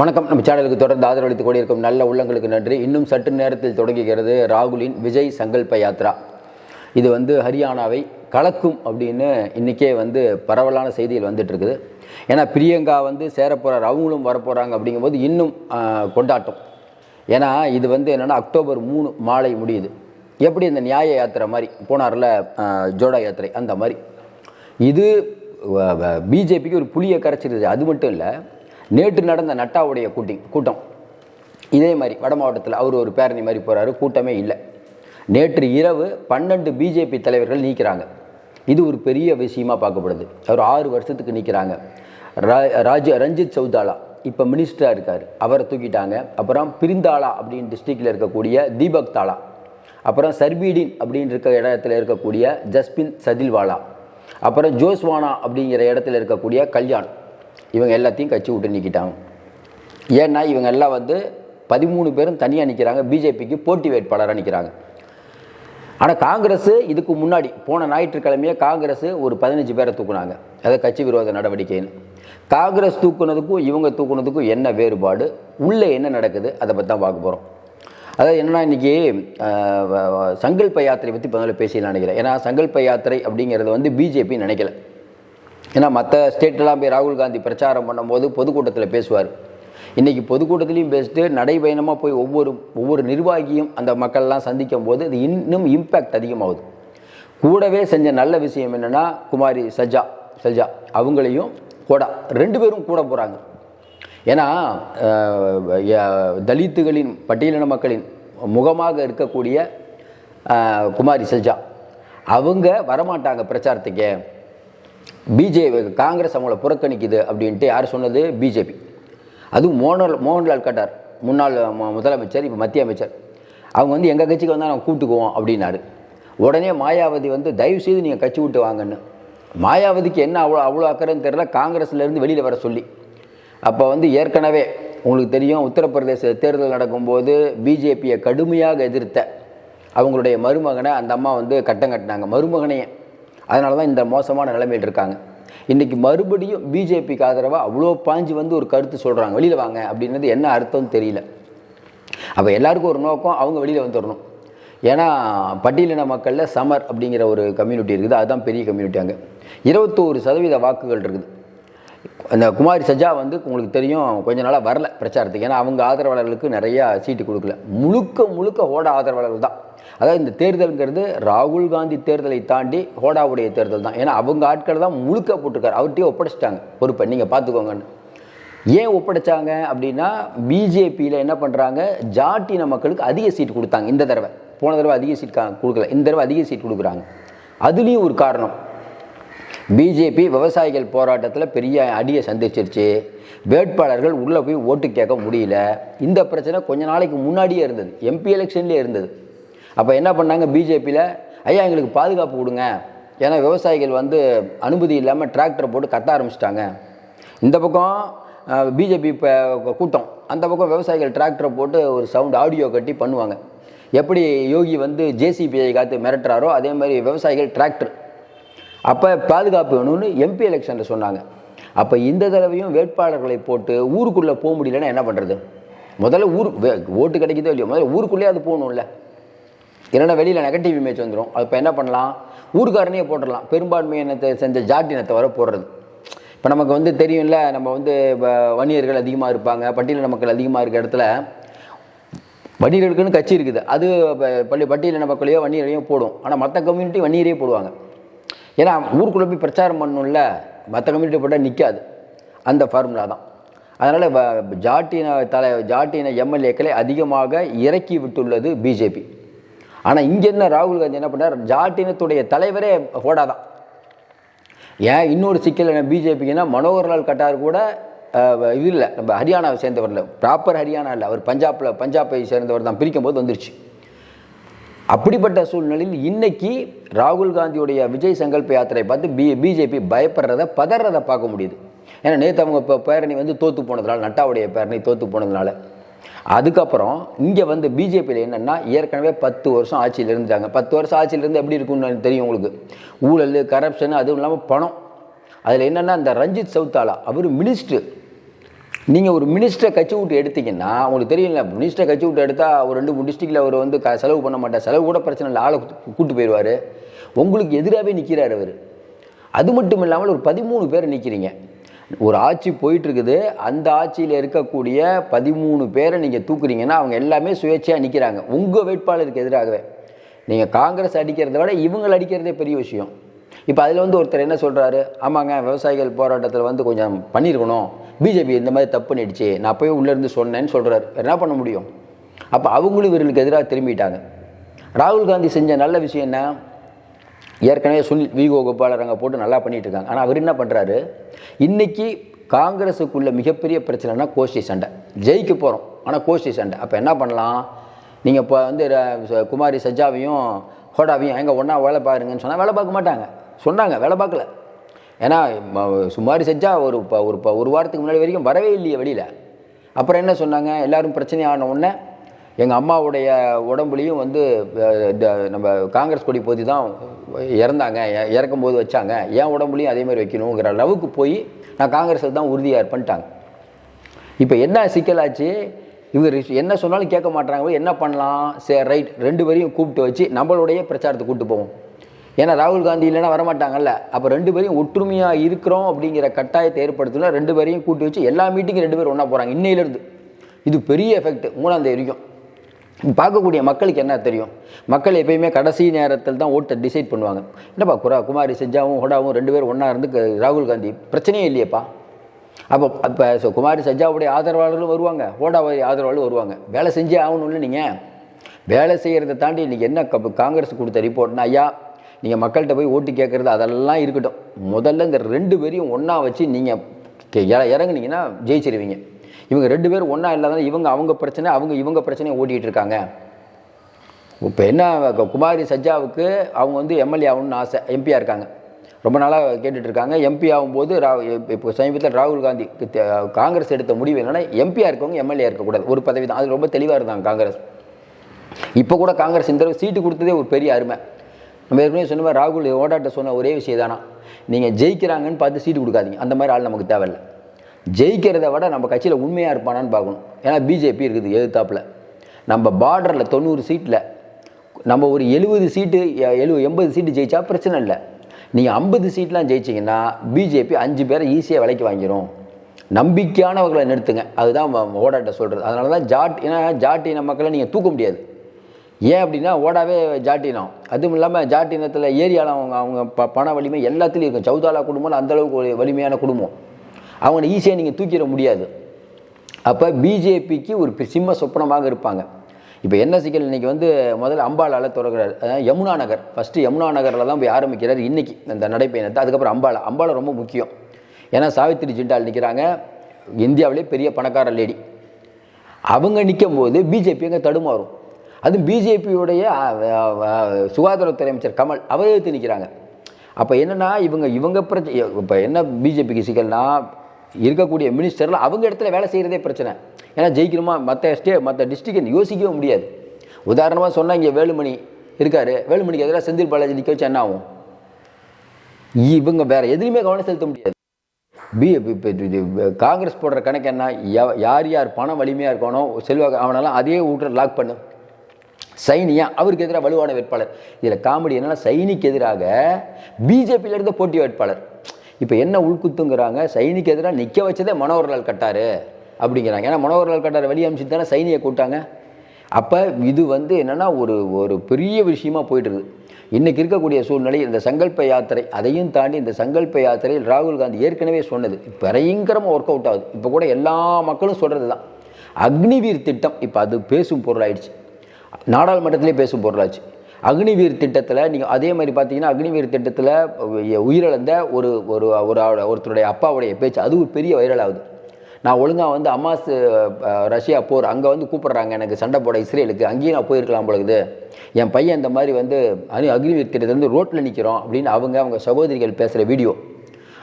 வணக்கம். நம்ம சேனலுக்கு தொடர்ந்து ஆதரவளித்துக் கொண்டிருக்கும் நல்ல உள்ளங்களுக்கு நன்றி. இன்னும் சற்று நேரத்தில் தொடங்குகிறது ராகுலின் விஜய் சங்கல்ப யாத்ரா இது வந்து ஹரியானாவை கலக்கும் அப்படின்னு இன்றைக்கே வந்து பரவலான செய்திகள் வந்துட்டுருக்குது. ஏன்னா பிரியங்கா வந்து சேரப்போகிறார் அவங்களும் வரப்போகிறாங்க அப்படிங்கும்போது இன்னும் கொண்டாட்டம். ஏன்னா இது வந்து என்னென்னா அக்டோபர் மூணு மாலை முடியுது. எப்படி இந்த நியாய யாத்திரை மாதிரி போனார்ல ஜோடா யாத்திரை அந்த மாதிரி. இது பிஜேபிக்கு ஒரு புளியை கரைச்சிருது. அது மட்டும் இல்லை நேற்று நடந்த நட்டாவுடைய கூட்டி கூட்டம். இதே மாதிரி வட மாவட்டத்தில் அவர் ஒரு பேரணி மாதிரி போகிறாரு கூட்டமே இல்லை. நேற்று இரவு பன்னெண்டு பிஜேபி தலைவர்கள் நீக்கிறாங்க. இது ஒரு பெரிய விஷயமா பார்க்கப்படுது. அவர் ஆறு வருஷத்துக்கு நிற்கிறாங்க ராஜ ரஞ்சித் சௌதாலா இப்போ மினிஸ்டராக இருக்கார். அவரை தூக்கிட்டாங்க. அப்புறம் பிரிந்தாளா அப்படின்னு டிஸ்ட்ரிக்டில் இருக்கக்கூடிய தீபக் தாலா. அப்புறம் சர்பீடின் அப்படின்னு இருக்க இடத்துல இருக்கக்கூடிய ஜஸ்பின் சதில்வாலா. அப்புறம் ஜோஸ்வானா அப்படிங்கிற இடத்துல இருக்கக்கூடிய கல்யாண். இவங்க எல்லாத்தையும் கட்சி விட்டு நிற்கிட்டாங்க ஏன்னா இவங்க எல்லாம் வந்து பதிமூணு பேரும் தனியாக நிற்கிறாங்க பிஜேபிக்கு போட்டி வேட்பாளராக நிற்கிறாங்க ஆனால் காங்கிரஸ் இதுக்கு முன்னாடி போன ஞாயிற்றுக்கிழமையே காங்கிரஸ் ஒரு பதினஞ்சு பேரை தூக்குனாங்க. அதை கட்சி விரோத நடவடிக்கைன்னு. காங்கிரஸ் தூக்குனதுக்கும் இவங்க தூக்குனதுக்கும் என்ன வேறுபாடு? உள்ளே என்ன நடக்குது? அதை பற்றி தான் பார்க்க போகிறோம் அதாவது என்னென்னா இன்றைக்கி சங்கல்ப யாத்திரை பற்றி முதல்ல பேசிடலாம் நினைக்கிறேன். ஏன்னா சங்கல்ப யாத்திரை அப்படிங்கிறது வந்து பிஜேபி நினைக்கல. ஏன்னா மற்ற ஸ்டேட்டெல்லாம் போய் ராகுல் காந்தி பிரச்சாரம் பண்ணும்போது பொதுக்கூட்டத்தில் பேசுவார். இன்றைக்கி பொதுக்கூட்டத்திலையும் பேசிட்டு நடைபயணமாக போய் ஒவ்வொரு ஒவ்வொரு நிர்வாகியும் அந்த மக்கள்லாம் சந்திக்கும் போது அது இன்னும் இம்பேக்ட் அதிகமாகுது. கூடவே செஞ்ச நல்ல விஷயம் என்னென்னா குமாரி சஜா சஜா அவங்களையும் கூட ரெண்டு பேரும் கூட போகிறாங்க ஏன்னா தலித்துகளின் பட்டியலின மக்களின் முகமாக இருக்கக்கூடிய குமாரி சஜா. அவங்க வரமாட்டாங்க பிரச்சாரத்துக்கு. பிஜேபி காங்கிரஸ் அவங்கள புறக்கணிக்குது அப்படின்ட்டு யார் சொன்னது? பிஜேபி அதுவும் மோகன்லால் மோகன்லால் கட்டார் முன்னாள் முதலமைச்சர் இப்போ மத்திய அமைச்சர். அவங்க வந்து எங்கள் கட்சிக்கு வந்தால் நாங்கள் கூட்டுக்குவோம் அப்படின்னாரு. உடனே மாயாவதி வந்து தயவு செய்து நீங்கள் கட்சி விட்டு வாங்கன்னு. மாயாவதிக்கு என்ன அவ்வளோ அவ்வளோ அக்கறைன்னு தெரில காங்கிரஸ்லேருந்து வெளியில் வர சொல்லி. அப்போ வந்து ஏற்கனவே உங்களுக்கு தெரியும் உத்தரப்பிரதேச தேர்தல் நடக்கும்போது பிஜேபியை கடுமையாக எதிர்த்த அவங்களுடைய மருமகனை அந்த அம்மா வந்து கட்டம் கட்டினாங்க. மருமகனையே. அதனால தான் இந்த மோசமான நிலைமையில் இருக்காங்க. இன்றைக்கி மறுபடியும் பிஜேபிக்கு ஆதரவாக அவ்வளோ பாஞ்சு வந்து ஒரு கருத்து சொல்கிறாங்க வெளியில் வாங்க அப்படின்றது என்ன அர்த்தம்னு தெரியல. அப்போ எல்லாருக்கும் ஒரு நோக்கம் அவங்க வெளியில் வந்துடணும் ஏன்னா பட்டியலின மக்களில் சமர் அப்படிங்கிற ஒரு கம்யூனிட்டி இருக்குது. அதுதான் பெரிய கம்யூனிட்டி அங்கே. இருபத்தோரு சதவீத வாக்குகள் இருக்குது. அந்த குமாரி சஜா வந்து உங்களுக்கு தெரியும் கொஞ்ச நாளாக வரல பிரச்சாரத்துக்கு. ஏன்னா அவங்க ஆதரவாளர்களுக்கு நிறையா சீட்டு கொடுக்கல. முழுக்க முழுக்க ஹோடா ஆதரவாளர்கள் தான். அதாவது இந்த தேர்தலுங்கிறது ராகுல் காந்தி தேர்தலை தாண்டி ஹோடாவுடைய தேர்தல் தான். ஏன்னா அவங்க ஆட்கள் தான் முழுக்க போட்டிருக்காரு. அவர்கிட்டயே ஒப்படைச்சிட்டாங்க. பொறுப்பை நீங்கள் பார்த்துக்கோங்கன்னு ஏன் ஒப்படைச்சாங்க அப்படின்னா பிஜேபியில் என்ன பண்ணுறாங்க ஜாட்டின மக்களுக்கு அதிக சீட் கொடுத்தாங்க. இந்த தடவை. போன தடவை அதிக சீட் கொடுக்கல. இந்த தடவை அதிக சீட் கொடுக்குறாங்க. அதுலேயும் ஒரு காரணம். பிஜேபி விவசாயிகள் போராட்டத்தில் பெரிய அடியை சந்திச்சிருச்சு. வேட்பாளர்கள் உள்ளே போய் ஓட்டு கேட்க முடியல. இந்த பிரச்சனை கொஞ்ச நாளைக்கு முன்னாடியே இருந்தது. எம்பி எலெக்ஷன்லேயே இருந்தது. அப்போ என்ன பண்ணாங்க பிஜேபியில் ஐயா எங்களுக்கு பாதுகாப்பு கொடுங்க. ஏன்னா விவசாயிகள் வந்து அனுமதி இல்லாமல் டிராக்டர் போட்டு கத்த ஆரம்பிச்சிட்டாங்க. இந்த பக்கம் பிஜேபி இப்போ கூட்டம். அந்த பக்கம் விவசாயிகள் டிராக்டரை போட்டு ஒரு சவுண்ட் ஆடியோ கட்டி பண்ணுவாங்க. எப்படி யோகி வந்து ஜேசிபிஐ காத்து மிரட்டுறாரோ அதே மாதிரி விவசாயிகள் டிராக்டர் அப்போ பாதுகாப்பு வேணும்னு எம்பி எலெக்ஷனில் சொன்னாங்க. அப்போ இந்த தடவையும் வேட்பாளர்களை போட்டு ஊருக்குள்ளே போக முடியலன்னா என்ன பண்ணுறது முதல்ல ஊர் வே- ஓட்டு கிடைக்குதோ இல்லையோ முதல்ல ஊருக்குள்ளேயே அது போகணும்ல. இல்லைன்னா வெளியில் நெகட்டிவ் இமேஜ் வந்துடும் அப்போ என்ன பண்ணலாம்? ஊருக்காரனையே போட்டுடலாம். பெரும்பான்மை இனத்தை செஞ்ச ஜாட்டினத்தை வர போடுறது. இப்போ நமக்கு வந்து தெரியும்ல நம்ம வந்து வ- அதிகமாக இருப்பாங்க பட்டியலின மக்கள் அதிகமாக இருக்க இடத்துல வணிகர்களுக்குன்னு கட்சி இருக்குது. அது பள்ளி பட்டியலின மக்களையோ வன்னியரையும் போடும். ஆனால் மற்ற கம்யூனிட்டி வன்னியரையே போடுவாங்க. ஏன்னா ஊருக்குள்ளே போய் பிரச்சாரம் பண்ணணும்ல மற்ற கம்யூனிட்டி போட்டால் நிற்காது அந்த ஃபார்முலா தான். அதனால் ஜாட்டின தலை ஜாட்டின எம்எல்ஏக்களை அதிகமாக இறக்கி விட்டுள்ளது பிஜேபி. ஆனால் இங்கே என்ன ராகுல் காந்தி என்ன பண்ணார்? ஜாட்டினத்துடைய தலைவரே ஹோடா தான். ஏன் இன்னொரு சிக்கல் என்ன? பிஜேபிக்குன்னா மனோகர்லால் கட்டார் கூட இது இல்லை. நம்ம ஹரியானாவை சேர்ந்தவர் இல்லை ப்ராப்பர் ஹரியானா இல்லை. அவர் பஞ்சாபில் பஞ்சாபை சேர்ந்தவர் தான். பிரிக்கும் போது வந்துருச்சு. அப்படிப்பட்ட சூழ்நிலையில் இன்னைக்கு ராகுல் காந்தியுடைய விஜய் சங்கல்ப யாத்திரை பார்த்து பி பிஜேபி பயப்படுறத பதறதை பார்க்க முடியுது. ஏன்னா நேற்று அவங்க இப்போ பேரணி வந்து தோற்று போனதுனால நட்டாவுடைய பேரணி தோற்று போனதுனால. அதுக்கப்புறம் இங்கே வந்து பிஜேபியில் என்னென்னா ஏற்கனவே பத்து வருஷம் ஆட்சியில் இருந்தாங்க பத்து வருஷம் ஆட்சியில் இருந்து எப்படி இருக்கும்னு தெரியும் உங்களுக்கு. ஊழல் கரப்ஷன் அதுவும் இல்லாமல் பணம். அதில் என்னென்னா இந்த ரஞ்சித் சவுத்தாலா அவர் மினிஸ்டர் நீங்கள் ஒரு மினிஸ்டரை கட்சி விட்டு எடுத்தீங்கன்னா உங்களுக்கு தெரியல மினிஸ்டரை கட்சி விட்டு எடுத்தால் ஒரு ரெண்டு மூணு டிஸ்ட்ரிக்டில் அவர் வந்து க செலவு பண்ண மாட்டார். செலவு கூட பிரச்சனை இல்லை. ஆளை கூப்பிட்டு போயிடுவார். உங்களுக்கு எதிராகவே நிற்கிறார் அவர். அது மட்டும் இல்லாமல் ஒரு பதிமூணு பேர் நிற்கிறீங்க ஒரு ஆட்சி போயிட்டுருக்குது. அந்த ஆட்சியில் இருக்கக்கூடிய பதிமூணு பேரை நீங்கள் தூக்குறீங்கன்னா அவங்க எல்லாமே சுயேட்சையாக நிற்கிறாங்க உங்கள் வேட்பாளருக்கு எதிராகவே. நீங்கள் காங்கிரஸ் அடிக்கிறத விட இவங்களை அடிக்கிறதே பெரிய விஷயம். இப்போ அதில் வந்து ஒருத்தர் என்ன சொல்கிறாரு ஆமாங்க விவசாயிகள் போராட்டத்தில் வந்து கொஞ்சம் பண்ணியிருக்கணும் பிஜேபி இந்த மாதிரி தப்பு பண்ணிடுச்சு. நான் போய் உள்ளேருந்து சொன்னேன்னு சொல்கிறாரு என்ன பண்ண முடியும்? அப்போ அவங்களும் இவர்களுக்கு எதிராக திரும்பிட்டாங்க. ராகுல் காந்தி செஞ்ச நல்ல விஷயம் என்ன? ஏற்கனவே சுனில் விகோ கோபாலரங்க போட்டு நல்லா பண்ணிகிட்டு இருக்காங்க. ஆனால் அவர் என்ன பண்ணுறாரு இன்றைக்கி காங்கிரஸுக்குள்ள மிகப்பெரிய பிரச்சனைனா கோஷ்டி சண்டை. ஜெயிக்க போகிறோம் ஆனால் கோஷ்டி சண்டை. அப்போ என்ன பண்ணலாம்? நீங்கள் இப்போ வந்து ர- ச- குமாரி சஜாவையும் ஹோடாவையும் எங்கே ஒன்றா வேலை பாருங்கன்னு சொன்னால் வேலை பார்க்க மாட்டாங்க. சொன்னாங்க. வேலை பார்க்கல. ஏன்னா சுமாரி செஞ்சால் ஒரு ப- ஒரு ப- ஒரு வாரத்துக்கு முன்னாடி வரைக்கும் வரவே இல்லையே வெளியில். அப்புறம் என்ன சொன்னாங்க? எல்லாரும் பிரச்சனை ஆன உடனே எங்கள் அம்மாவுடைய உடம்புலையும் வந்து இந்த நம்ம காங்கிரஸ் கொடி போதி தான் இறந்தாங்க. இறக்கும் இறக்கும்போது வச்சாங்க. என் உடம்புலையும் அதே மாதிரி வைக்கணுங்கிற அளவுக்கு போய் நான் காங்கிரஸில் தான் உறுதியாக பண்ணிட்டாங்க இப்போ என்ன சிக்கலாச்சு இவங்க என்ன சொன்னாலும் கேட்க மாட்டாங்க என்ன பண்ணலாம்? சரி ரைட். ரெண்டு பேரையும் கூப்பிட்டு வச்சு நம்மளுடைய பிரச்சாரத்தை கூப்பிட்டு போவோம். ஏன்னா ராகுல் காந்தி இல்லைன்னா வரமாட்டாங்கல்ல. அப்போ ரெண்டு பேரையும் ஒற்றுமையாக இருக்கிறோம் அப்படிங்கிற கட்டாயத்தை ஏற்படுத்தினா ரெண்டு பேரையும் கூட்டி வச்சு எல்லா மீட்டிங்கும் ரெண்டு பேரும் ஒன்றா போகிறாங்க இன்னையிலேருந்து இது பெரிய எஃபெக்ட் மூணாம் வரைக்கும். பார்க்கக்கூடிய மக்களுக்கு என்ன தெரியும்? மக்கள் எப்பயுமே கடைசி நேரத்தில் தான் ஓட்டை டிசைட் பண்ணுவாங்க. என்னப்பா குரா குமாரி சஜ்ஜாவும் ஹோடாவும் ரெண்டு பேரும் ஒன்றா இருந்து ராகுல் காந்தி. பிரச்சனையே இல்லையேப்பா. அப்போ அப்போ ஸோ குமாரி சஜ்ஜாவுடைய ஆதரவாளர்களும் வருவாங்க. ஹோடாவுடைய ஆதரவாளரும் வருவாங்க. வேலை செஞ்சே ஆகணும்ல நீங்கள் வேலை செய்கிறத தாண்டி இன்றைக்கி என்ன காங்கிரஸ் கொடுத்த ரிப்போர்ட்னா ஐயா நீங்கள் மக்கள்கிட்ட போய் ஓட்டு கேட்குறது அதெல்லாம் இருக்கட்டும். முதல்ல இந்த ரெண்டு பேரையும் ஒன்றா வச்சு நீங்கள் இறங்குனீங்கன்னா ஜெயிச்சிருவீங்க. இவங்க ரெண்டு பேரும் ஒன்றா இல்லாதனால இவங்க அவங்க பிரச்சனை அவங்க இவங்க பிரச்சனையை ஓட்டிகிட்டு இருக்காங்க. இப்போ என்ன குமாரி சஜ்ஜாவுக்கு அவங்க வந்து எம்எல்ஏ ஆகணும்னு ஆசை எம்பியாக இருக்காங்க. ரொம்ப நாளாக கேட்டுட்டு இருக்காங்க. எம்பி ஆகும்போது ரா இப்போ சமீபத்தில் ராகுல் காந்தி காங்கிரஸ் எடுத்த முடிவு என்னென்னா எம்பியாக இருக்கவங்க எம்எல்ஏ இருக்கக்கூடாது. ஒரு பதவி தான் அது ரொம்ப தெளிவாக இருந்தாங்க காங்கிரஸ். இப்போ கூட காங்கிரஸ் இந்த சீட்டு கொடுத்ததே ஒரு பெரிய அருமை. ஏற்கனவே சொன்ன மாதிரி ராகுல் ஓடாட்ட சொன்ன ஒரே விஷயம் தானா நீங்கள் ஜெயிக்கிறாங்கன்னு பார்த்து சீட்டு கொடுக்காதீங்க. அந்த மாதிரி ஆள் நமக்கு தேவையில்லை. ஜெயிக்கிறத விட நம்ம கட்சியில் உண்மையாக இருப்பானான்னு பார்க்கணும். ஏன்னா பிஜேபி இருக்குது எதிர்த்தாப்பில் நம்ம பார்டரில் தொண்ணூறு சீட்டில் நம்ம ஒரு எழுபது சீட்டு எழு எண்பது சீட்டு ஜெயிச்சா பிரச்சனை இல்லை. நீங்கள் ஐம்பது சீட்லாம் ஜெயிச்சிங்கன்னா பிஜேபி அஞ்சு பேரை ஈஸியாக விலைக்கு வாங்கிடும் நம்பிக்கையானவர்களை நிறுத்துங்க. அதுதான் ஓடாட்ட சொல்கிறது அதனால தான் ஜாட் ஏன்னா ஜாட்டின மக்களை நீங்கள் தூக்க முடியாது. ஏன் அப்படின்னா ஓடாவே ஜாட்டினம் அதுவும் இல்லாமல் ஜாட்டினத்தில் ஏரியாவில் அவங்க அவங்க ப பண வலிமை எல்லாத்துலேயும் இருக்கும். சௌதாலா குடும்பம் அந்தளவுக்கு ஒரு வலிமையான குடும்பம். அவங்கள ஈஸியாக நீங்கள் தூக்கிட முடியாது. அப்போ பிஜேபிக்கு ஒரு சிம்ம சொப்பனமாக இருப்பாங்க. இப்போ என்ன சிக்கல்? இன்னைக்கு வந்து முதல்ல அம்பாலால் திறக்கிறார். அதாவது யமுனா நகர். ஃபஸ்ட்டு யமுனா நகரில் தான் போய் ஆரம்பிக்கிறார் இன்றைக்கி அந்த நடைப்பயணத்தை. அதுக்கப்புறம் அம்பாலா. அம்பாலா ரொம்ப முக்கியம். ஏன்னா சாவித்திரி ஜிண்டால் நிற்கிறாங்க இந்தியாவிலே பெரிய பணக்கார லேடி அவங்க நிற்கும் போது பிஜேபி அங்கே தடுமாறும். அதுவும் பிஜேபியுடைய சுகாதாரத்துறை அமைச்சர் கமல் அவர் எதிர்த்து நிற்கிறாங்க அப்போ என்னென்னா இவங்க இவங்க பிரச்சனை இப்போ என்ன பிஜேபிக்கு சிக்கல்னா இருக்கக்கூடிய மினிஸ்டரில் அவங்க இடத்துல வேலை செய்கிறதே பிரச்சனை. ஏன்னா ஜெயிக்கணுமா? மற்ற ஸ்டே மற்ற டிஸ்ட்ரிக்ட் யோசிக்கவே முடியாது. உதாரணமாக சொன்னால் இங்கே வேலுமணி இருக்கார். வேலுமணிக்கு எதிராக செந்தில் பாலாஜி நிற்க வச்சு என்ன ஆகும். இவங்க வேற எதுலையுமே கவனம் செலுத்த முடியாது. பி இப்போ காங்கிரஸ் போடுற கணக்கு என்ன? யா- யார் யார் பணம் வலிமையாக இருக்கானோ செல்வாக்கு அவனெல்லாம் அதே வீட்டில் லாக் பண்ணு. சைனியா அவருக்கு எதிராக வலுவான வேட்பாளர். இதில் காமெடி என்னென்னா சைனிக்கு எதிராக பிஜேபியில் இருந்த போட்டி வேட்பாளர். இப்போ என்ன உள்குத்துங்கிறாங்க? சைனிக்கு எதிராக நிற்க வச்சதே மனோகர்லால் கட்டார் அப்படிங்கிறாங்க. ஏன்னா மனோகர்லால் கட்டார் வெளியே அமிச்சு தானே சைனியை கூட்டாங்க அப்போ இது வந்து என்னென்னா ஒரு ஒரு பெரிய விஷயமா போயிட்டுருது இன்றைக்கி இருக்கக்கூடிய சூழ்நிலை இந்த சங்கல்ப யாத்திரை அதையும் தாண்டி இந்த சங்கல்ப யாத்திரையில் ராகுல் காந்தி ஏற்கனவே சொன்னது பயங்கரமாக ஒர்க் அவுட் ஆகுது. இப்போ கூட எல்லா மக்களும் சொல்கிறது தான் அக்னிவீர் திட்டம் இப்போ அது பேசும் பொருளாயிடுச்சு. நாடாளுமன்றத்திலே பேசும் பொருளாச்சு. அக்னிவீர் திட்டத்தில் நீங்கள் அதே மாதிரி பார்த்தீங்கன்னா அக்னிவீர் திட்டத்தில் உயிரிழந்த ஒரு ஒரு ஒரு ஒருத்தருடைய அப்பாவுடைய பேச்சு அது ஒரு பெரிய வைரல் ஆகுது நான் ஒழுங்காக வந்து அம்மாஸ் ரஷ்யா போர் அங்கே வந்து கூப்பிட்றாங்க எனக்கு சண்டை போட இஸ்ரேலுக்கு அங்கேயும் நான் போயிருக்கலாம் பொழுது என் பையன் இந்த மாதிரி வந்து அணி அக்னிவீர் திட்டத்திலேருந்து ரோட்டில் நிற்கிறோம் அப்படின்னு அவங்க அவங்க சகோதரிகள் பேசுகிற வீடியோ.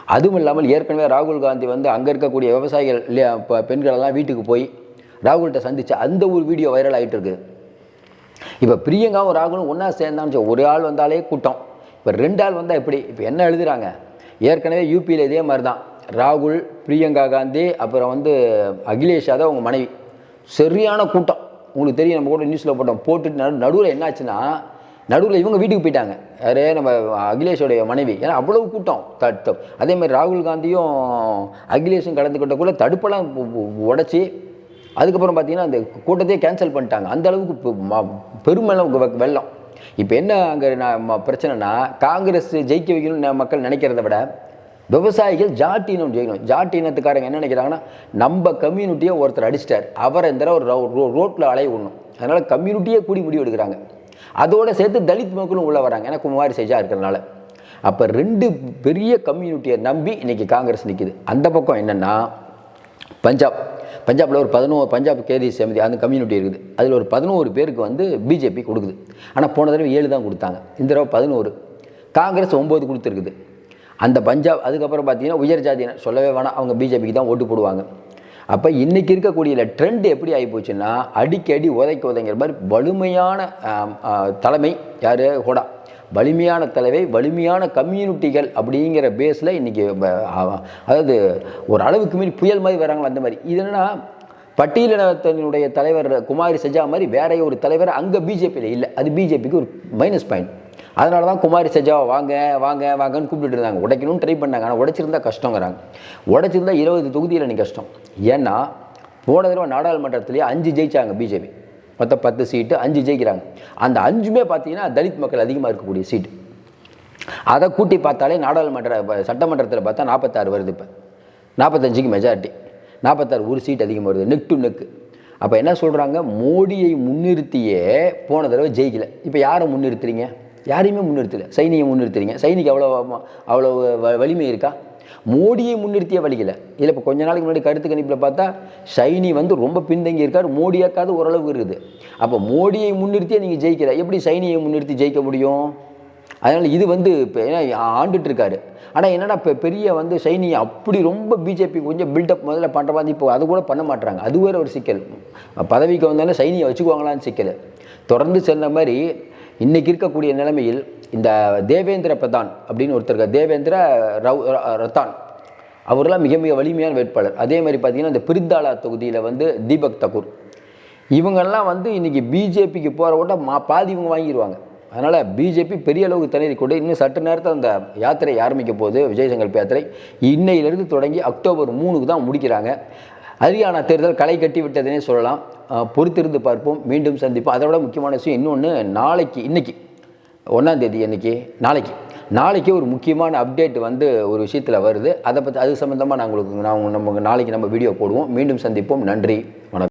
அதுவும் இல்லாமல் ஏற்கனவே ராகுல் காந்தி வந்து அங்கே இருக்கக்கூடிய விவசாயிகள் இல்லையா இப்போ பெண்களெல்லாம் வீட்டுக்கு போய் ராகுல்கிட்ட சந்திச்சு அந்த ஒரு வீடியோ வைரல் ஆகிட்டு இருக்குது இப்போ பிரியங்காவும் ராகுலும் ஒன்றா சேர்ந்தான்னு வச்சுக்கோ, ஒரு ஆள் வந்தாலே கூட்டம். இப்போ ரெண்டு ஆள் வந்தால் எப்படி? இப்போ என்ன எழுதுகிறாங்க ஏற்கனவே யூபியில் இதே மாதிரி தான் ராகுல் பிரியங்கா காந்தி அப்புறம் வந்து அகிலேஷ் யாதவ் அவங்க மனைவி. சரியான கூட்டம். உங்களுக்கு தெரியும் நம்ம கூட நியூஸில் போட்டோம். போட்டுட்டு நடு நடுவில் என்னாச்சுன்னா நடுவில் இவங்க வீட்டுக்கு போயிட்டாங்க. யாரே? நம்ம அகிலேஷோடைய மனைவி. ஏன்னா அவ்வளவு கூட்டம். தடுத்தம் அதேமாதிரி அதே மாதிரி ராகுல் காந்தியும் அகிலேஷும் கலந்துக்கிட்ட கூட தடுப்பெல்லாம் உடச்சி அதுக்கப்புறம் பார்த்தீங்கன்னா அந்த கூட்டத்தையே கேன்சல் பண்ணிட்டாங்க. அந்த அளவுக்கு பெருமளவு ம- வெள்ளம். இப்போ என்ன அங்கே நான் ம- பிரச்சனைனா காங்கிரஸ் ஜெயிக்க வைக்கணும்னு மக்கள் நினைக்கிறத விட விவசாயிகள் ஜாட் இனம் ஜெயிக்கணும். ஜாட் இனத்துக்காரங்க என்ன நினைக்கிறாங்கன்னா நம்ம கம்யூனிட்டியை ஒருத்தர் அடிச்சிட்டார். அவரை இந்த ஒரு ரோட்டில் அலைய விடணும். அதனால் கம்யூனிட்டியே கூடி முடிவு எடுக்கிறாங்க. அதோடு சேர்த்து தலித் மக்களும் உள்ளே வராங்க. ஏன்னா குமாரி செஜா இருக்கிறனால. அப்போ ரெண்டு பெரிய கம்யூனிட்டியை நம்பி இன்றைக்கி காங்கிரஸ் நிற்கிது அந்த பக்கம் என்னென்னா பஞ்சாப். பஞ்சாபில் ஒரு பதினோரு பஞ்சாப் கேரி சமிதி அந்த கம்யூனிட்டி இருக்குது. அதில் ஒரு பதினோரு பேருக்கு வந்து பிஜேபி கொடுக்குது. ஆனால் போன தடவை ஏழு தான் கொடுத்தாங்க. இந்த தடவை பதினோரு. காங்கிரஸ் ஒம்பது கொடுத்துருக்குது. அந்த பஞ்சாப் அதுக்கப்புறம் பார்த்தீங்கன்னா உயர் ஜாதியினர் சொல்லவே வேணாம். அவங்க பிஜேபிக்கு தான் ஓட்டு போடுவாங்க. அப்போ இன்றைக்கி இருக்கக்கூடிய ட்ரெண்ட் எப்படி ஆகி போச்சுன்னா அடிக்கடி உதைக்கு உதைங்கிற மாதிரி வலிமையான தலைமை யார்? ஹோடா. வலிமையான தலைவை வலிமையான கம்யூனிட்டிகள் அப்படிங்கிற பேஸில் இன்றைக்கி அதாவது ஒரு அளவுக்கு மீறி புயல் மாதிரி வராங்களோ அந்த மாதிரி. இது என்னென்னா பட்டியலினத்தினுடைய தலைவர் குமாரி செஜா மாதிரி வேற ஒரு தலைவர் அங்கே பிஜேபியில் இல்லை. அது பிஜேபிக்கு ஒரு மைனஸ் பாயிண்ட் அதனால தான் குமாரி செஜா வாங்க வாங்க வாங்கன்னு கூப்பிட்டுட்டு இருந்தாங்க. உடைக்கணும்னு ட்ரை பண்ணாங்க. ஆனால் உடைச்சிருந்தா கஷ்டங்கிறாங்க. உடைச்சிருந்தா இருபது தொகுதியில் நீ கஷ்டம். ஏன்னா போன தடவை நாடாளுமன்றத்திலேயே அஞ்சு ஜெயிச்சாங்க பிஜேபி. மொத்தம் பத்து சீட்டு அஞ்சு ஜெயிக்கிறாங்க. அந்த அஞ்சுமே பார்த்தீங்கன்னா தலித் மக்கள் அதிகமாக இருக்கக்கூடிய சீட்டு அதை கூட்டி பார்த்தாலே நாடாளுமன்ற சட்டமன்றத்தில் பார்த்தா நாற்பத்தாறு வருது இப்போ. நாற்பத்தஞ்சுக்கு மெஜாரிட்டி நாற்பத்தாறு ஒரு சீட் அதிகமாக வருது. நெக் டு நெக்கு அப்போ என்ன சொல்கிறாங்க மோடியை முன்னிறுத்தியே போன தடவை ஜெயிக்கல. இப்போ யாரை முன்னிறுத்துறீங்க? யாரையுமே முன்னிறுத்தல. சைனியை முன்னிறுத்துறீங்க. சைனிக்கு அவ்வளோ அவ்வளோ வ- வலிமை இருக்கா? மோடியை முன்னிறுத்தியே வலிக்கலை. இதில் இப்போ கொஞ்ச நாளைக்கு முன்னாடி கருத்து கணிப்பில் பார்த்தா சைனி வந்து ரொம்ப பின்தங்கி இருக்கார் மோடியாக்காவது ஓரளவுக்கு இருக்குது. அப்போ மோடியை முன்னிறுத்தியே நீங்கள் ஜெயிக்கிற? எப்படி சைனியை முன்னிறுத்தி ஜெயிக்க முடியும்? அதனால் இது வந்து இப்போ ஏன்னா ஆண்டுட்டு இருக்காரு ஆனால் என்னன்னா இப்போ பெரிய வந்து சைனி அப்படி ரொம்ப பிஜேபி கொஞ்சம் பில்டப் முதல்ல பண்ணுற மாதிரி இப்போ அது கூட பண்ண மாட்டாங்க அது வேறு ஒரு சிக்கல். பதவிக்கு வந்தாலும் சைனியை வச்சுக்குவாங்களான்னு சிக்கல். தொடர்ந்து சென்ற மாதிரி இன்றைக்கி இருக்கக்கூடிய நிலைமையில் இந்த தேவேந்திர பிரதான் அப்படின்னு ஒருத்தர் இருக்கார். தேவேந்திர ரவ் ரத்தான். அவரெல்லாம் மிக மிக வலிமையான வேட்பாளர். அதே மாதிரி பார்த்தீங்கன்னா இந்த பிரித்தாளா தொகுதியில் வந்து தீபக் தக்கூர் இவங்கெல்லாம் வந்து இன்னைக்கு பிஜேபிக்கு போகிற கூட மா பாதி இவங்க வாங்கிடுவாங்க அதனால் பிஜேபி பெரிய அளவுக்கு தண்ணீர் கொண்டு இன்னும் சற்று நேரத்தில் அந்த யாத்திரை ஆரம்பிக்க போகுது விஜய் யாத்திரை. இன்னையிலிருந்து தொடங்கி அக்டோபர் மூணுக்கு தான் முடிக்கிறாங்க. ஹரியானா தேர்தல் களை கட்டி விட்டதுனே சொல்லலாம். பொறுத்திருந்து பார்ப்போம். மீண்டும் சந்திப்போம். அதை விட முக்கியமான விஷயம் இன்னொன்று நாளைக்கு இன்றைக்கி ஒன்றாந்தேதி இன்றைக்கி நாளைக்கு. நாளைக்கு ஒரு முக்கியமான அப்டேட் வந்து ஒரு விஷயத்தில் வருது. அதை பற்றி அது சம்மந்தமாக நான் உங்களுக்கு நான் நம்ம நாளைக்கு நம்ம வீடியோ போடுவோம். மீண்டும் சந்திப்போம். நன்றி. வணக்கம்.